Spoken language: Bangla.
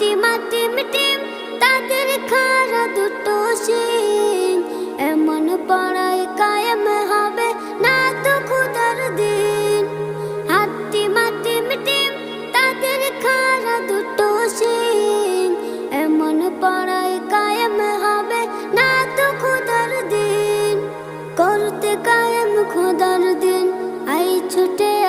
ফাতিমা টিম টিম তাদের খারা দুটো সিং। এমন পড়ায় কায়েম হবে না তো খুদার দিন। হাতিমা টিম টিম তাদের খারা দুটো সিং। এমন পড়ায় কায়েম হবে না তো খুদার দিন। করতে কায়েম